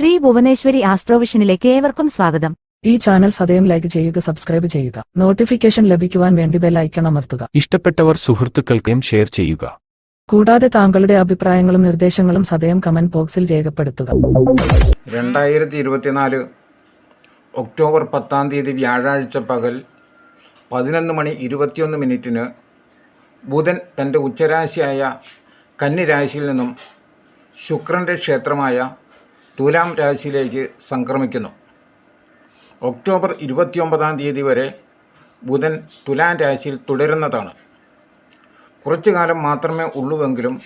ശ്രീ ഭുവനേശ്വരി ആസ്ട്രോവിഷനിലേക്ക് ഏവർക്കും സ്വാഗതം. ഈ ചാനൽ സദയം ലൈക്ക് ചെയ്യുക സബ്സ്ക്രൈബ് ചെയ്യുക. നോട്ടിഫിക്കേഷൻ ലഭിക്കുവാൻ വേണ്ടി ബെൽ ഐക്കൺ അമർത്തുക. ഇഷ്ടപ്പെട്ടവർ സുഹൃത്തുക്കൾക്കും ഷെയർ ചെയ്യുക. കൂടാതെ താങ്കളുടെ അഭിപ്രായങ്ങളും നിർദ്ദേശങ്ങളും സദയം കമന്റ് ബോക്സിൽ രേഖപ്പെടുത്തുക. രണ്ടായിരത്തി ഇരുപത്തിനാല് ഒക്ടോബർ പത്താം തീയതി വ്യാഴാഴ്ച പകൽ പതിനൊന്ന് മണി ഇരുപത്തിയൊന്ന് മിനിറ്റിന് ബുധൻ തന്റെ ഉച്ചരാശിയായ കന്നിരാശിയിൽ നിന്നും ശുക്രന്റെ ക്ഷേത്രമായ തുലാം രാശിയിലേക്ക് സംക്രമിക്കുന്നു. ഒക്ടോബർ ഇരുപത്തിയൊമ്പതാം തീയതി വരെ ബുധൻ തുലാം രാശിയിൽ തുടരുന്നതാണ്. കുറച്ചു കാലം മാത്രമേ ഉള്ളൂവെങ്കിലും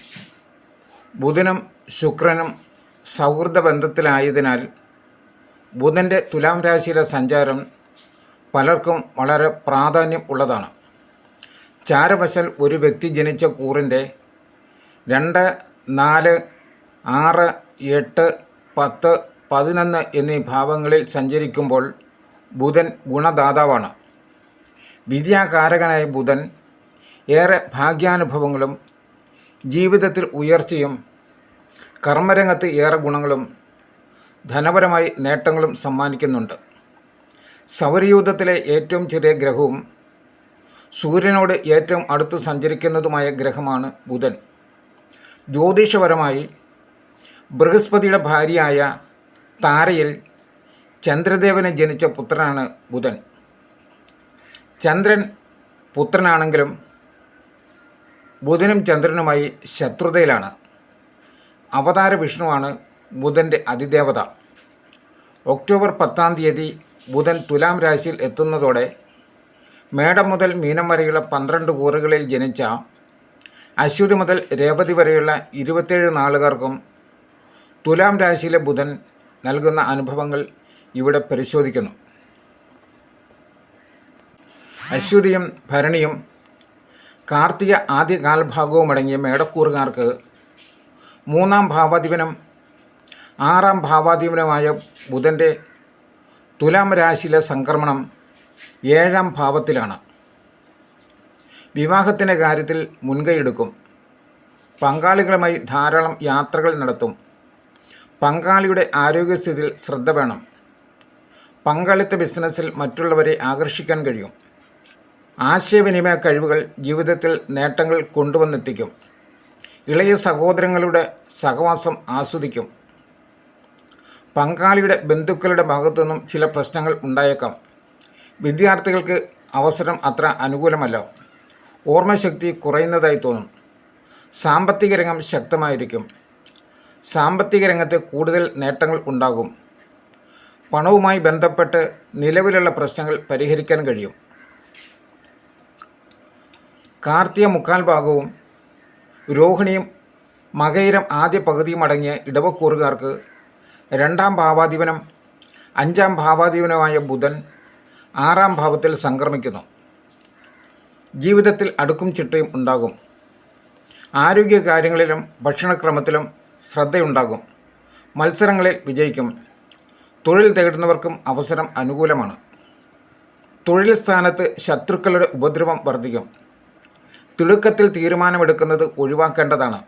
ബുധനും ശുക്രനും സൗഹൃദ ബന്ധത്തിലായതിനാൽ ബുധന്റെ തുലാം രാശിയിലെ സഞ്ചാരം പലർക്കും വളരെ പ്രാധാന്യം ഉള്ളതാണ്. ചാരവശൽ ഒരു വ്യക്തി ജനിച്ച കൂറിന്റെ രണ്ട് നാല് ആറ് എട്ട് പത്ത് പതിനൊന്ന് എന്നീ ഭാവങ്ങളിൽ സഞ്ചരിക്കുമ്പോൾ ബുധൻ ഗുണദാതാവാണ്. വിദ്യാകാരകനായ ബുധൻ ഏറെ ഭാഗ്യാനുഭവങ്ങളും ജീവിതത്തിൽ ഉയർച്ചയും കർമ്മരംഗത്ത് ഏറെ ഗുണങ്ങളും ധനപരമായി നേട്ടങ്ങളും സമ്മാനിക്കുന്നുണ്ട്. സൗരയൂഥത്തിലെ ഏറ്റവും ചെറിയ ഗ്രഹവും സൂര്യനോട് ഏറ്റവും അടുത്ത് സഞ്ചരിക്കുന്നതുമായ ഗ്രഹമാണ് ബുധൻ. ജ്യോതിഷപരമായി ബൃഹസ്പതിയുടെ ഭാര്യയായ താരയിൽ ചന്ദ്രദേവനെ ജനിച്ച പുത്രനാണ് ബുധൻ. ചന്ദ്രൻ പുത്രനാണെങ്കിലും ബുധനും ചന്ദ്രനുമായി ശത്രുതയിലാണ്. അവതാര വിഷ്ണുവാണ് ബുധന്റെ അതിദേവത. ഒക്ടോബർ പത്താം തീയതി ബുധൻ തുലാം രാശിയിൽ എത്തുന്നതോടെ മേടം മുതൽ മീനം വരെയുള്ള പന്ത്രണ്ട് കൂറുകളിൽ ജനിച്ച അശ്വതി മുതൽ രേവതി വരെയുള്ള ഇരുപത്തേഴ് നാളുകാർക്കും തുലാം രാശിയിലെ ബുധൻ നൽകുന്ന അനുഭവങ്ങൾ ഇവിടെ പരിശോധിക്കുന്നു. അശ്വതിയും ഭരണിയും കാർത്തിക ആദ്യ കാൽഭാഗവും അടങ്ങിയ മേടക്കൂറുകാർക്ക് മൂന്നാം ഭാവാധിപനം ആറാം ഭാവാധിപനുമായ ബുധന്റെ തുലാം രാശിയിലെ സംക്രമണം ഏഴാം ഭാവത്തിലാണ്. വിവാഹത്തിന്റെ കാര്യത്തിൽ മുൻകൈയെടുക്കും പങ്കാളികളുമായി ധാരാളം യാത്രകൾ നടത്തും. പങ്കാളിയുടെ ആരോഗ്യസ്ഥിതിയിൽ ശ്രദ്ധ വേണം. പങ്കാളിത്ത ബിസിനസ്സിൽ മറ്റുള്ളവരെ ആകർഷിക്കാൻ കഴിയും. ആശയവിനിമയ കഴിവുകൾ ജീവിതത്തിൽ നേട്ടങ്ങൾ കൊണ്ടുവന്നെത്തിക്കും. ഇളയ സഹോദരങ്ങളുടെ സഹവാസം ആസ്വദിക്കും. പങ്കാളിയുടെ ബന്ധുക്കളുടെ ഭാഗത്തുനിന്നും ചില പ്രശ്നങ്ങൾ ഉണ്ടായേക്കാം. വിദ്യാർത്ഥികൾക്ക് അവസരം അത്ര അനുകൂലമല്ല. ഓർമ്മശക്തി കുറയുന്നതായി തോന്നും. സാമ്പത്തിക രംഗം ശക്തമായിരിക്കും. സാമ്പത്തിക രംഗത്ത് കൂടുതൽ നേട്ടങ്ങൾ ഉണ്ടാകും. പണവുമായി ബന്ധപ്പെട്ട് നിലവിലുള്ള പ്രശ്നങ്ങൾ പരിഹരിക്കാൻ കഴിയും. കാർത്തിക മുക്കാൽ ഭാഗവും രോഹിണിയും മകയിരം ആദ്യ പകുതിയും അടങ്ങിയ ഇടവക്കൂറുകാർക്ക് രണ്ടാം ഭാവാധിപനം അഞ്ചാം ഭാവാധിപനമായ ബുധൻ ആറാം ഭാവത്തിൽ സംക്രമിക്കുന്നു. ജീവിതത്തിൽ അടുക്കും ചിട്ടയും ഉണ്ടാകും. ആരോഗ്യ കാര്യങ്ങളിലും ഭക്ഷണക്രമത്തിലും ശ്രദ്ധയുണ്ടാകും. മത്സരങ്ങളിൽ വിജയിക്കും. തൊഴിൽ തേടുന്നവർക്കും അവസരം അനുകൂലമാണ്. തൊഴിൽ സ്ഥാനത്ത് ശത്രുക്കളുടെ ഉപദ്രവം വർദ്ധിക്കും. തിടുക്കത്തിൽ തീരുമാനമെടുക്കുന്നത് ഒഴിവാക്കേണ്ടതാണ്.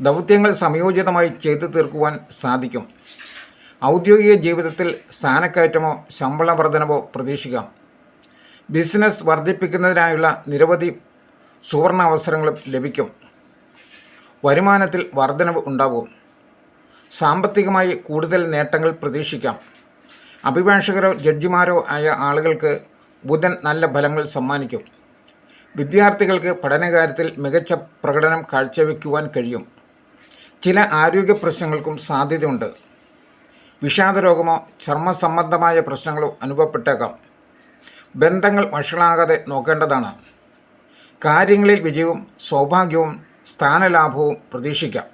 ദൗത്യങ്ങൾ സംയോജിതമായി ചെയ്തു തീർക്കുവാൻ സാധിക്കും. ഔദ്യോഗിക ജീവിതത്തിൽ സ്ഥാനക്കയറ്റമോ ശമ്പള വർധനവോ പ്രതീക്ഷിക്കാം. ബിസിനസ് വർദ്ധിപ്പിക്കുന്നതിനായുള്ള നിരവധി സുവർണ അവസരങ്ങളും ലഭിക്കും. വരുമാനത്തിൽ വർധനവ് ഉണ്ടാകും സാമ്പത്തികമായി കൂടുതൽ നേട്ടങ്ങൾ പ്രതീക്ഷിക്കാം. അഭിഭാഷകരോ ജഡ്ജിമാരോ ആയ ആളുകൾക്ക് ബുധൻ നല്ല ഫലങ്ങൾ സമ്മാനിക്കും. വിദ്യാർത്ഥികൾക്ക് പഠനകാര്യത്തിൽ മികച്ച പ്രകടനം കാഴ്ചവെക്കുവാൻ കഴിയും. ചില ആരോഗ്യ പ്രശ്നങ്ങൾക്കും സാധ്യതയുണ്ട്. വിഷാദരോഗമോ ചർമ്മസംബന്ധമായ പ്രശ്നങ്ങളോ അനുഭവപ്പെട്ടേക്കാം. ബന്ധങ്ങൾ വഷളാകാതെ നോക്കേണ്ടതാണ്. കാര്യങ്ങളിൽ വിജയവും സൗഭാഗ്യവും സ്ഥാനലാഭവും പ്രതീക്ഷിക്കാം.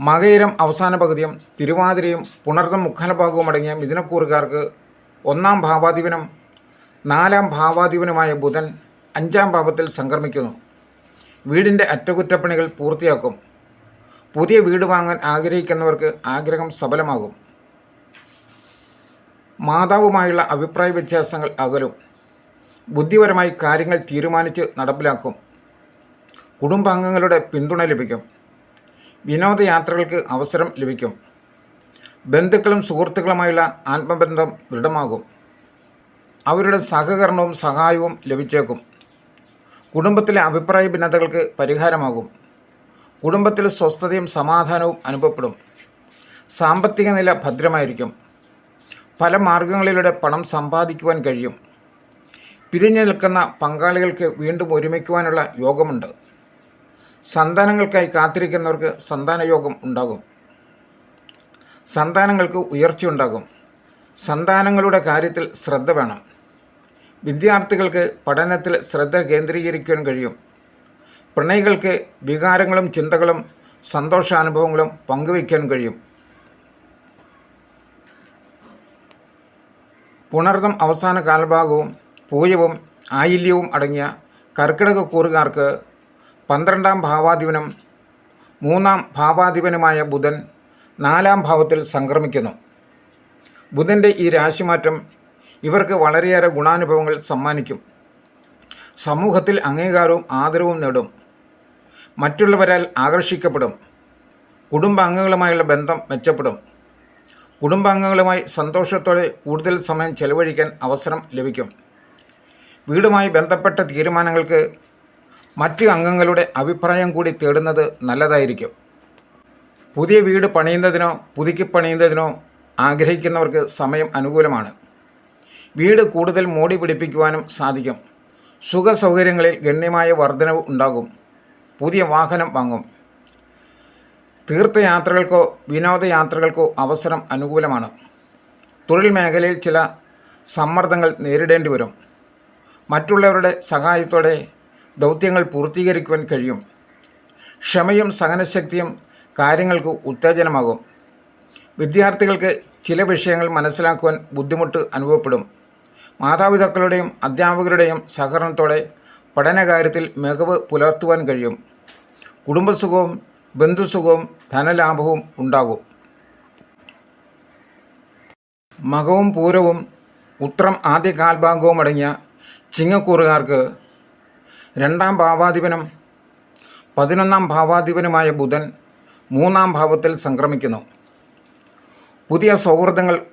മകയിരം അവസാന പകുതിയും തിരുവാതിരയും പുണർത്തം മുക്കാലഭാഗവും അടങ്ങിയ മിഥുനക്കൂറുകാർക്ക് ഒന്നാം ഭാവാധിപനും നാലാം ഭാവാധിപനുമായ ബുധൻ അഞ്ചാം ഭാവത്തിൽ സംക്രമിക്കുന്നു. വീടിന്റെ അറ്റകുറ്റപ്പണികൾ പൂർത്തിയാക്കും. പുതിയ വീട് വാങ്ങാൻ ആഗ്രഹിക്കുന്നവർക്ക് ആഗ്രഹം സഫലമാകും മാതാവുമായുള്ള അഭിപ്രായ വ്യത്യാസങ്ങൾ അകലും. ബുദ്ധിപരമായി കാര്യങ്ങൾ തീരുമാനിച്ച് നടപ്പിലാക്കും. കുടുംബാംഗങ്ങളുടെ പിന്തുണ ലഭിക്കും. വിനോദയാത്രകൾക്ക് അവസരം ലഭിക്കും. ബന്ധുക്കളും സുഹൃത്തുക്കളുമായുള്ള ആത്മബന്ധം ദൃഢമാകും. അവരുടെ സഹകരണവും സഹായവും ലഭിച്ചേക്കും. കുടുംബത്തിലെ അഭിപ്രായ ഭിന്നതകൾക്ക് പരിഹാരമാകും. കുടുംബത്തിൽ സ്വസ്ഥതയും സമാധാനവും അനുഭവപ്പെടും. സാമ്പത്തിക നില ഭദ്രമായിരിക്കും. പല മാർഗങ്ങളിലൂടെ പണം സമ്പാദിക്കുവാൻ കഴിയും. പിരിഞ്ഞു നിൽക്കുന്ന പങ്കാളികൾക്ക് വീണ്ടും ഒരുമിക്കുവാനുള്ള യോഗമുണ്ട്. സന്താനങ്ങൾക്കായി കാത്തിരിക്കുന്നവർക്ക് സന്താനയോഗം ഉണ്ടാകും. സന്താനങ്ങൾക്ക് ഉയർച്ചയുണ്ടാകും സന്താനങ്ങളുടെ കാര്യത്തിൽ ശ്രദ്ധ വേണം. വിദ്യാർത്ഥികൾക്ക് പഠനത്തിൽ ശ്രദ്ധ കേന്ദ്രീകരിക്കാൻ കഴിയും. പ്രണയികൾക്ക് വികാരങ്ങളും ചിന്തകളും സന്തോഷാനുഭവങ്ങളും പങ്കുവയ്ക്കാൻ കഴിയും. പുണർദം അവസാന കാലഭാഗവും പൂയവും ആയില്യവും അടങ്ങിയ കർക്കിടക കൂറുകാർക്ക് പന്ത്രണ്ടാം ഭാവാധിപനും മൂന്നാം ഭാവാധിപനുമായ ബുധൻ നാലാം ഭാവത്തിൽ സംക്രമിക്കുന്നു. ബുധന്റെ ഈ രാശിമാറ്റം ഇവർക്ക് വളരെയേറെ ഗുണാനുഭവങ്ങൾ സമ്മാനിക്കും. സമൂഹത്തിൽ അംഗീകാരവും ആദരവും നേടും. മറ്റുള്ളവരാൽ ആകർഷിക്കപ്പെടും. കുടുംബാംഗങ്ങളുമായുള്ള ബന്ധം മെച്ചപ്പെടും. കുടുംബാംഗങ്ങളുമായി സന്തോഷത്തോടെ കൂടുതൽ സമയം ചെലവഴിക്കാൻ അവസരം ലഭിക്കും. വീടുമായി ബന്ധപ്പെട്ട തീരുമാനങ്ങൾക്ക് മറ്റ് അംഗങ്ങളുടെ അഭിപ്രായം കൂടി തേടുന്നത് നല്ലതായിരിക്കും. പുതിയ വീട് പണിയുന്നതിനോ പുതുക്കി പണിയുന്നതിനോ ആഗ്രഹിക്കുന്നവർക്ക് സമയം അനുകൂലമാണ്. വീട് കൂടുതൽ മോടി പിടിപ്പിക്കുവാനും സാധിക്കും. സുഖ സൗകര്യങ്ങളിൽ ഗണ്യമായ വർധനവ് ഉണ്ടാകും. പുതിയ വാഹനം വാങ്ങും. തീർത്ഥയാത്രകൾക്കോ വിനോദയാത്രകൾക്കോ അവസരം അനുകൂലമാണ്. തൊഴിൽ മേഖലയിൽ ചില സമ്മർദ്ദങ്ങൾ നേരിടേണ്ടി വരും. മറ്റുള്ളവരുടെ സഹായത്തോടെ ദൗത്യങ്ങൾ പൂർത്തീകരിക്കുവാൻ കഴിയും. ക്ഷമയും സഹനശക്തിയും കാര്യങ്ങൾക്ക് ഉത്തേജനമാകും. വിദ്യാർത്ഥികൾക്ക് ചില വിഷയങ്ങൾ മനസ്സിലാക്കുവാൻ ബുദ്ധിമുട്ട് അനുഭവപ്പെടും. മാതാപിതാക്കളുടെയും അധ്യാപകരുടെയും സഹകരണത്തോടെ പഠനകാര്യത്തിൽ മികവ് പുലർത്തുവാൻ കഴിയും. കുടുംബസുഖവും ബന്ധുസുഖവും ധനലാഭവും ഉണ്ടാകും. മകവും പൂരവും ഉത്രം ആദ്യ കാൽഭാഗവും അടങ്ങിയ ചിങ്ങക്കൂറുകാർക്ക് രണ്ടാം ഭാവാധിപനും പതിനൊന്നാം ഭാവാധിപനുമായ ബുധൻ മൂന്നാം ഭാവത്തിൽ സംക്രമിക്കുന്നു. പുതിയ സൗഹൃദങ്ങൾ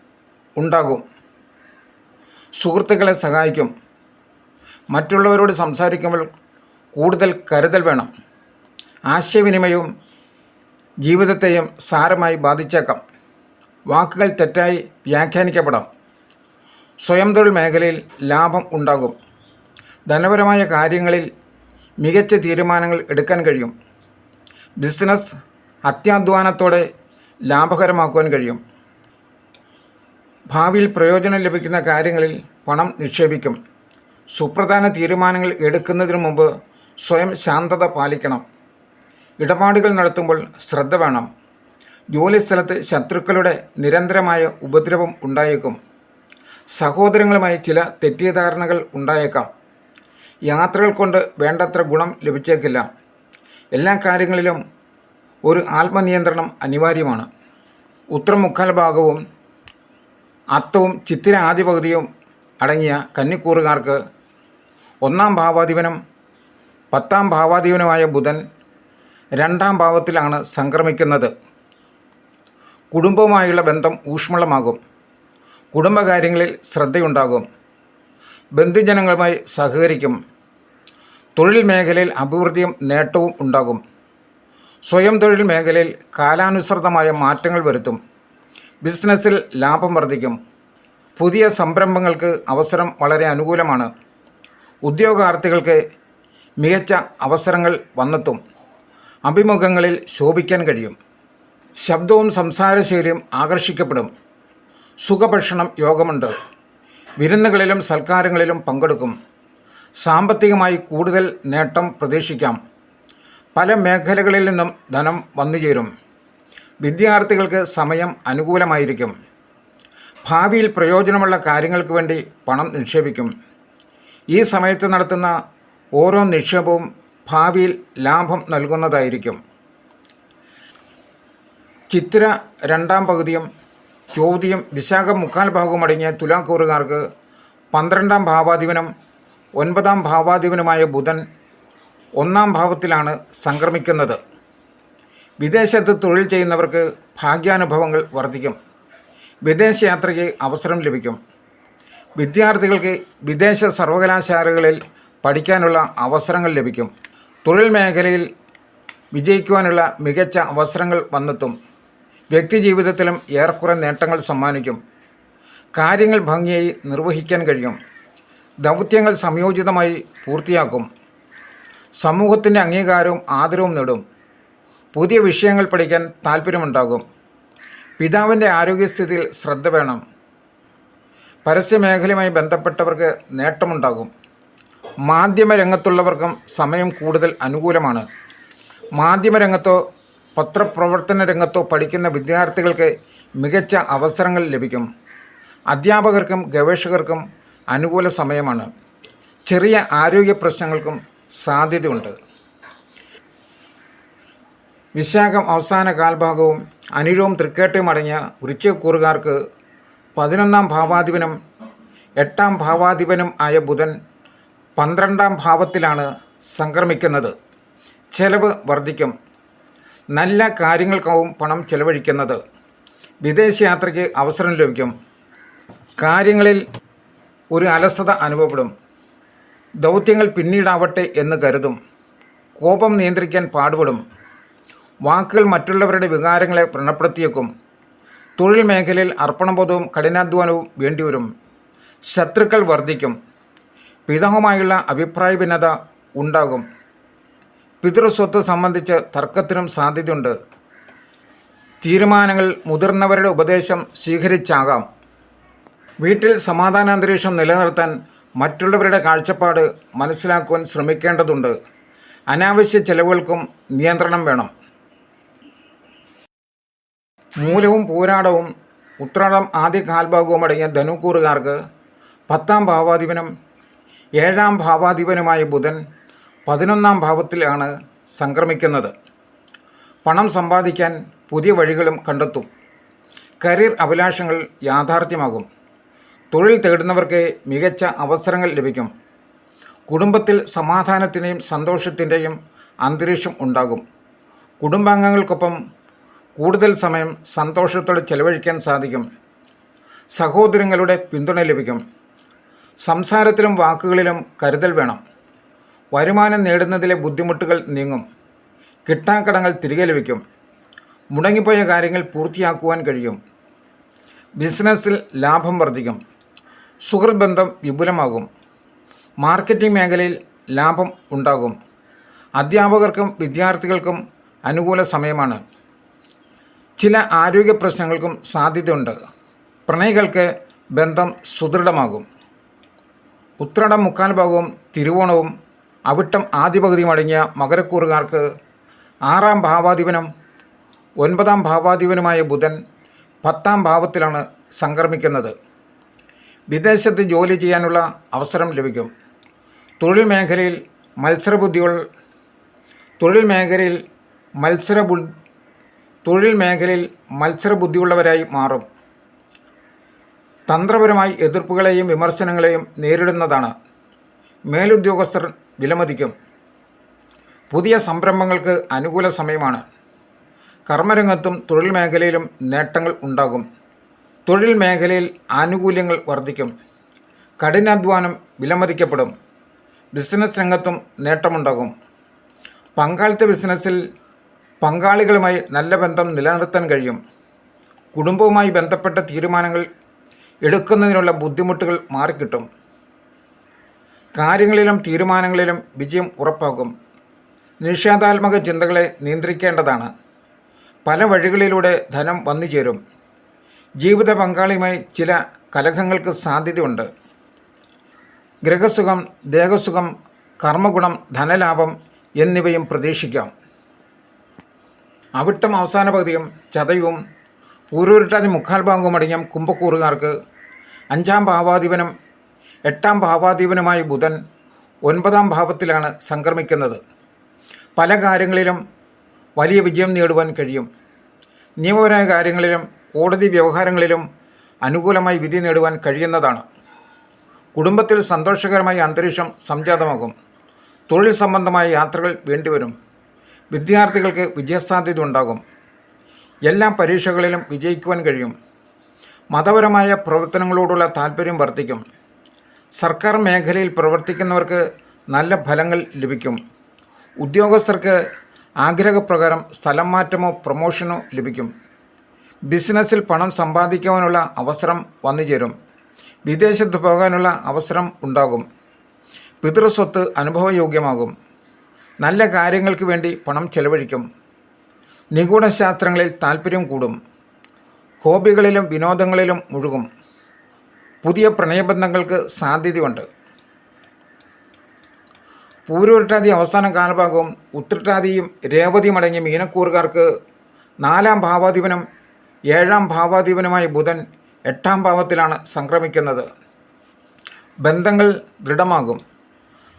ഉണ്ടാകും. സുഹൃത്തുക്കളെ സഹായിക്കും. മറ്റുള്ളവരോട് സംസാരിക്കുമ്പോൾ കൂടുതൽ കരുതൽ വേണം. ആശയവിനിമയവും ജീവിതത്തെയും സാരമായി ബാധിച്ചേക്കാം. വാക്കുകൾ തെറ്റായി വ്യാഖ്യാനിക്കപ്പെടാം. സ്വയം തൊഴിൽ മേഖലയിൽ ലാഭം ഉണ്ടാകും. ധനപരമായ കാര്യങ്ങളിൽ മികച്ച തീരുമാനങ്ങൾ എടുക്കാൻ കഴിയും. ബിസിനസ് അത്യാധ്വാനത്തോടെ ലാഭകരമാക്കുവാൻ കഴിയും. ഭാവിയിൽ പ്രയോജനം ലഭിക്കുന്ന കാര്യങ്ങളിൽ പണം നിക്ഷേപിക്കും. സുപ്രധാന തീരുമാനങ്ങൾ എടുക്കുന്നതിന് മുമ്പ് സ്വയം ശാന്തത പാലിക്കണം. ഇടപാടുകൾ നടത്തുമ്പോൾ ശ്രദ്ധ വേണം. ജോലിസ്ഥലത്ത് ശത്രുക്കളുടെ നിരന്തരമായ ഉപദ്രവം ഉണ്ടായേക്കും. സഹോദരങ്ങളുമായി ചില തെറ്റിദ്ധാരണകൾ ഉണ്ടായേക്കാം. യാത്രകൾ കൊണ്ട് വേണ്ടത്ര ഗുണം ലഭിച്ചേക്കില്ല. എല്ലാ കാര്യങ്ങളിലും ഒരു ആത്മനിയന്ത്രണം അനിവാര്യമാണ്. ഉത്തരം മുക്കാൽ ഭാഗവും അത്തവും ചിത്തിര ആദ്യ പകുതിയും അടങ്ങിയ കന്നിക്കൂറുകാർക്ക് ഒന്നാം ഭാവാധിപനം പത്താം ഭാവാധിപനുമായ ബുധൻ രണ്ടാം ഭാവത്തിലാണ് സംക്രമിക്കുന്നത്. കുടുംബവുമായുള്ള ബന്ധം ഊഷ്മളമാകും. കുടുംബകാര്യങ്ങളിൽ ശ്രദ്ധയുണ്ടാകും. ബന്ധുജനങ്ങളുമായി സഹകരിക്കും. തൊഴിൽ മേഖലയിൽ അഭിവൃദ്ധിയും നേട്ടവും ഉണ്ടാകും. സ്വയം തൊഴിൽ മേഖലയിൽ കാലാനുസൃതമായ മാറ്റങ്ങൾ വരുത്തും. ബിസിനസ്സിൽ ലാഭം വർദ്ധിക്കും. പുതിയ സംരംഭങ്ങൾക്ക് അവസരം വളരെ അനുകൂലമാണ്. ഉദ്യോഗാർത്ഥികൾക്ക് മികച്ച അവസരങ്ങൾ വന്നെത്തും. അഭിമുഖങ്ങളിൽ ശോഭിക്കാൻ കഴിയും. ശബ്ദവും സംസാരശൈലിയും ആകർഷിക്കപ്പെടും. സുഖഭക്ഷണം യോഗമുണ്ട്. വിരുന്നുകളിലും സൽക്കാരങ്ങളിലും പങ്കെടുക്കും. സാമ്പത്തികമായി കൂടുതൽ നേട്ടം പ്രതീക്ഷിക്കാം. പല മേഖലകളിൽ നിന്നും ധനം വന്നുചേരും. വിദ്യാർത്ഥികൾക്ക് സമയം അനുകൂലമായിരിക്കും. ഭാവിയിൽ പ്രയോജനമുള്ള കാര്യങ്ങൾക്ക് വേണ്ടി പണം നിക്ഷേപിക്കും. ഈ സമയത്ത് നടത്തുന്ന ഓരോ നിക്ഷേപവും ഭാവിയിൽ ലാഭം നൽകുന്നതായിരിക്കും. ചിത്ര രണ്ടാം പകുതിയും ചോദ്യം വിശാഖം മുക്കാൽ ഭാഗവും അടങ്ങിയ തുലാക്കൂറുകാർക്ക് പന്ത്രണ്ടാം ഭാവാധിപനും ഒൻപതാം ഭാവാധിപനുമായ ബുധൻ ഒന്നാം ഭാവത്തിലാണ് സംക്രമിക്കുന്നത്. വിദേശത്ത് തൊഴിൽ ചെയ്യുന്നവർക്ക് ഭാഗ്യാനുഭവങ്ങൾ വർദ്ധിക്കും. വിദേശയാത്രയ്ക്ക് അവസരം ലഭിക്കും. വിദ്യാർത്ഥികൾക്ക് വിദേശ സർവകലാശാലകളിൽ പഠിക്കാനുള്ള അവസരങ്ങൾ ലഭിക്കും. തൊഴിൽ മേഖലയിൽ വിജയിക്കുവാനുള്ള മികച്ച അവസരങ്ങൾ വന്നെത്തും. വ്യക്തിജീവിതത്തിലും ഏറെക്കുറെ നേട്ടങ്ങൾ സമ്മാനിക്കും. കാര്യങ്ങൾ ഭംഗിയായി നിർവഹിക്കാൻ കഴിയും. ദൗത്യങ്ങൾ സംയോജിതമായി പൂർത്തിയാക്കും. സമൂഹത്തിന്റെ അംഗീകാരവും ആദരവും നേടും. പുതിയ വിഷയങ്ങൾ പഠിക്കാൻ താല്പര്യമുണ്ടാകും പിതാവിന്റെ ആരോഗ്യസ്ഥിതിയിൽ ശ്രദ്ധ വേണം. പരസ്യമേഖലയുമായി ബന്ധപ്പെട്ടവർക്ക് നേട്ടമുണ്ടാകും. മാധ്യമരംഗത്തുള്ളവർക്കും സമയം കൂടുതൽ അനുകൂലമാണ്. മാധ്യമരംഗത്തോ പത്രപ്രവർത്തന രംഗത്തോ പഠിക്കുന്ന വിദ്യാർത്ഥികൾക്ക് മികച്ച അവസരങ്ങൾ ലഭിക്കും. അധ്യാപകർക്കും ഗവേഷകർക്കും അനുകൂല സമയമാണ്. ചെറിയ ആരോഗ്യ പ്രശ്നങ്ങൾക്കും സാധ്യതയുണ്ട്. വിശാഖം അവസാന കാൽഭാഗവും അനിഴവും തൃക്കേട്ടയും അടങ്ങിയ വൃച്ചക്കൂറുകാർക്ക് പതിനൊന്നാം ഭാവാധിപനും എട്ടാം ഭാവാധിപനും ആയ ബുധൻ പന്ത്രണ്ടാം ഭാവത്തിലാണ് സംക്രമിക്കുന്നത്. ചെലവ് വർദ്ധിക്കും. നല്ല കാര്യങ്ങൾക്കാവും പണം ചെലവഴിക്കുന്നത്. വിദേശയാത്രയ്ക്ക് അവസരം ലഭിക്കും. കാര്യങ്ങളിൽ ഒരു അലസത അനുഭവപ്പെടും. ദൗത്യങ്ങൾ പിന്നീടാവട്ടെ എന്ന് കരുതും. കോപം നിയന്ത്രിക്കാൻ പാടുപെടും. വാക്കുകൾ മറ്റുള്ളവരുടെ വികാരങ്ങളെ വ്രണപ്പെടുത്തിയേക്കും. തൊഴിൽ മേഖലയിൽ അർപ്പണബോധവും കഠിനാധ്വാനവും വേണ്ടിവരും. ശത്രുക്കൾ വർദ്ധിക്കും. പിതാവുമായുള്ള അഭിപ്രായ ഭിന്നത ഉണ്ടാകും. പിതൃസ്വത്ത് സംബന്ധിച്ച് തർക്കത്തിനും സാധ്യതയുണ്ട്. തീരുമാനങ്ങൾ മുതിർന്നവരുടെ ഉപദേശം സ്വീകരിച്ചാകാം. വീട്ടിൽ സമാധാനാന്തരീക്ഷം നിലനിർത്താൻ മറ്റുള്ളവരുടെ കാഴ്ചപ്പാട് മനസ്സിലാക്കുവാൻ ശ്രമിക്കേണ്ടതുണ്ട്. അനാവശ്യ ചെലവുകൾക്കും നിയന്ത്രണം വേണം. മൂലവും പൂരാടവും ഉത്രാടം ആദ്യ കാൽഭാഗവും അടങ്ങിയ ധനുക്കൂറുകാർക്ക് പത്താം ഭാവാധിപനും ഏഴാം ഭാവാധിപനുമായ ബുധൻ പതിനൊന്നാം ഭാവത്തിലാണ് സംക്രമിക്കുന്നത്. പണം സമ്പാദിക്കാൻ പുതിയ വഴികളും കണ്ടെത്തും. കരിയർ അഭിലാഷങ്ങൾ യാഥാർത്ഥ്യമാകും. തൊഴിൽ തേടുന്നവർക്ക് മികച്ച അവസരങ്ങൾ ലഭിക്കും. കുടുംബത്തിൽ സമാധാനത്തിന്റെയും സന്തോഷത്തിന്റെയും അന്തരീക്ഷം ഉണ്ടാകും. കുടുംബാംഗങ്ങൾക്കൊപ്പം കൂടുതൽ സമയം സന്തോഷത്തോടെ ചെലവഴിക്കാൻ സാധിക്കും. സഹോദരങ്ങളുടെ പിന്തുണ ലഭിക്കും. സംസാരത്തിലും വാക്കുകളിലും കരുതൽ വേണം. വരുമാനം നേടുന്നതിലെ ബുദ്ധിമുട്ടുകൾ നീങ്ങും. കിട്ടാക്കടങ്ങൾ തിരികെ ലഭിക്കും. മുടങ്ങിപ്പോയ കാര്യങ്ങൾ പൂർത്തിയാക്കുവാൻ കഴിയും. ബിസിനസ്സിൽ ലാഭം വർദ്ധിക്കും. സുഹൃത്ത് ബന്ധം വിപുലമാകും. മാർക്കറ്റിംഗ് മേഖലയിൽ ലാഭം ഉണ്ടാകും. അധ്യാപകർക്കും വിദ്യാർത്ഥികൾക്കും അനുകൂല സമയമാണ്. ചില ആരോഗ്യ പ്രശ്നങ്ങൾക്കും സാധ്യതയുണ്ട്. പ്രണയികൾക്ക് ബന്ധം സുദൃഢമാകും. ഉത്രടം മുക്കാൽ ഭാഗവും തിരുവോണവും അവിട്ടം ആദ്യ പകുതിയും അടങ്ങിയ മകരക്കൂറുകാർക്ക് ആറാം ഭാവാധിപനും ഒൻപതാം ഭാവാധിപനുമായ ബുധൻ പത്താം ഭാവത്തിലാണ് സംക്രമിക്കുന്നത്. വിദേശത്ത് ജോലി ചെയ്യാനുള്ള അവസരം ലഭിക്കും. തൊഴിൽ മേഖലയിൽ മത്സരബുദ്ധികൾ തൊഴിൽ മേഖലയിൽ മത്സര തൊഴിൽ മേഖലയിൽ മത്സരബുദ്ധിയുള്ളവരായി മാറും. തന്ത്രപരമായി എതിർപ്പുകളെയും വിമർശനങ്ങളെയും നേരിടുന്നതാണ്. മേലുദ്യോഗസ്ഥർ വിലമതിക്കും. പുതിയ സംരംഭങ്ങൾക്ക് അനുകൂല സമയമാണ്. കർമ്മരംഗത്തും തൊഴിൽ മേഖലയിലും നേട്ടങ്ങൾ ഉണ്ടാകും. തൊഴിൽ മേഖലയിൽ ആനുകൂല്യങ്ങൾ വർദ്ധിക്കും. കഠിനാധ്വാനം വിലമതിക്കപ്പെടും. ബിസിനസ് രംഗത്തും നേട്ടമുണ്ടാകും. പങ്കാളിത്ത ബിസിനസ്സിൽ പങ്കാളികളുമായി നല്ല ബന്ധം നിലനിർത്താൻ കഴിയും. കുടുംബവുമായി ബന്ധപ്പെട്ട തീരുമാനങ്ങൾ എടുക്കുന്നതിനുള്ള ബുദ്ധിമുട്ടുകൾ മാറിക്കിട്ടും. കാര്യങ്ങളിലും തീരുമാനങ്ങളിലും വിജയം ഉറപ്പാകും. നിഷേധാത്മക ചിന്തകളെ നിയന്ത്രിക്കേണ്ടതാണ്. പല വഴികളിലൂടെ ധനം വന്നു ചേരും ജീവിത പങ്കാളിയുമായി ചില കലഹങ്ങൾക്ക് സാധ്യതയുണ്ട്. ഗ്രഹസുഖം ദേഹസുഖം കർമ്മഗുണം ധനലാഭം എന്നിവയും പ്രതീക്ഷിക്കാം. അവിട്ടം അവസാന പകുതിയും ചതയവും പൂരൂരിട്ടാതി മുക്കാൽ ഭാഗവും അടങ്ങിയ കുംഭക്കൂറുകാർക്ക് അഞ്ചാം ഭാവാധിപനും എട്ടാം ഭാവാധിപനുമായ ബുധൻ ഒൻപതാം ഭാവത്തിലാണ് സംക്രമിക്കുന്നത്. പല കാര്യങ്ങളിലും വലിയ വിജയം നേടുവാൻ കഴിയും. നിയമപരമായ കാര്യങ്ങളിലും കോടതി വ്യവഹാരങ്ങളിലും അനുകൂലമായി വിധി നേടുവാൻ കഴിയുന്നതാണ്. കുടുംബത്തിൽ സന്തോഷകരമായ അന്തരീക്ഷം സംജാതമാകും. തൊഴിൽ സംബന്ധമായ യാത്രകൾ വേണ്ടിവരും. വിദ്യാർത്ഥികൾക്ക് വിജയസാധ്യത ഉണ്ടാകും. എല്ലാ പരീക്ഷകളിലും വിജയിക്കുവാൻ കഴിയും. മതപരമായ പ്രവർത്തനങ്ങളോടുള്ള താല്പര്യം വർദ്ധിക്കും. സർക്കാർ മേഖലയിൽ പ്രവർത്തിക്കുന്നവർക്ക് നല്ല ഫലങ്ങൾ ലഭിക്കും. ഉദ്യോഗസ്ഥർക്ക് ആഗ്രഹപ്രകാരം സ്ഥലം മാറ്റമോ പ്രൊമോഷനോ ലഭിക്കും. ബിസിനസ്സിൽ പണം സമ്പാദിക്കുവാനുള്ള അവസരം വന്നുചേരും. വിദേശത്ത് പോകാനുള്ള അവസരം ഉണ്ടാകും. പിതൃസ്വത്ത് അനുഭവയോഗ്യമാകും. നല്ല കാര്യങ്ങൾക്ക് വേണ്ടി പണം ചെലവഴിക്കും. നിഗൂഢശാസ്ത്രങ്ങളിൽ താല്പര്യം കൂടും. ഹോബികളിലും വിനോദങ്ങളിലും മുഴുകും. പുതിയ പ്രണയബന്ധങ്ങൾക്ക് സാധ്യതയുണ്ട്. പൂരൂരട്ടാതി അവസാന കാലഭാഗവും ഉത്രട്ടാതിയും രേവതിയും അടങ്ങിയ മീനക്കൂറുകാർക്ക് നാലാം ഭാവാധിപനും ഏഴാം ഭാവാധിപനുമായ ബുധൻ എട്ടാം ഭാവത്തിലാണ് സംക്രമിക്കുന്നത്. ബന്ധങ്ങൾ ദൃഢമാകും.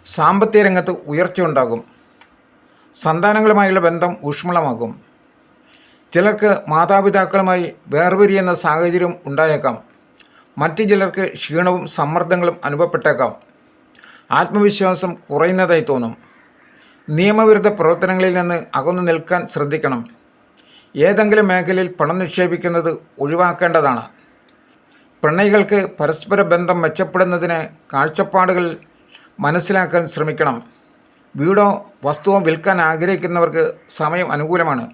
സാമ്പത്തിക രംഗത്ത് ഉയർച്ചയുണ്ടാകും സന്താനങ്ങളുമായുള്ള ബന്ധം ഊഷ്മളമാകും. ചിലർക്ക് മാതാപിതാക്കളുമായി വേർപിരിയുന്ന സാഹചര്യം ഉണ്ടായേക്കാം. മറ്റു ചിലർക്ക് ക്ഷീണവും സമ്മർദ്ദങ്ങളും അനുഭവപ്പെട്ടേക്കാം. ആത്മവിശ്വാസം കുറയുന്നതായി തോന്നും. നിയമവിരുദ്ധ പ്രവർത്തനങ്ങളിൽ നിന്ന് അകന്നു നിൽക്കാൻ ശ്രദ്ധിക്കണം. ഏതെങ്കിലും മേഖലയിൽ പണം നിക്ഷേപിക്കുന്നത് ഒഴിവാക്കേണ്ടതാണ്. പ്രണയികൾക്ക് പരസ്പര ബന്ധം മെച്ചപ്പെടുന്നതിന് കാഴ്ചപ്പാടുകൾ മനസ്സിലാക്കാൻ ശ്രമിക്കണം. വീടോ വസ്തുവോ വിൽക്കാൻ ആഗ്രഹിക്കുന്നവർക്ക് സമയം അനുകൂലമാണ്.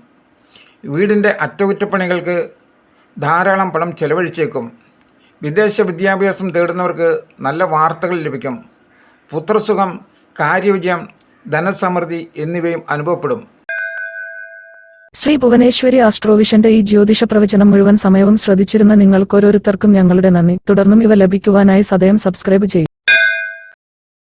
വീടിന്റെ അറ്റകുറ്റപ്പണികൾക്ക് ധാരാളം പണം ചെലവഴിച്ചേക്കും. വിദേശ വിദ്യാഭ്യാസം തേടുന്നവർക്ക് നല്ല വാർത്തകൾ ലഭിക്കും. പുത്രസുഖം കാര്യവിജയം ധനസമൃദ്ധി എന്നിവയും അനുഭവപ്പെടും. ശ്രീ ഭുവനേശ്വരി ആസ്ട്രോവിഷന്റെ ഈ ജ്യോതിഷ പ്രവചനം മുഴുവൻ സമയവും ശ്രദ്ധിച്ചിരുന്ന നിങ്ങൾക്ക് ഓരോരുത്തർക്കും ഞങ്ങളുടെ നന്ദി. തുടർന്നും ഇവ ലഭിക്കുവാനായി സദയം സബ്സ്ക്രൈബ് ചെയ്യും.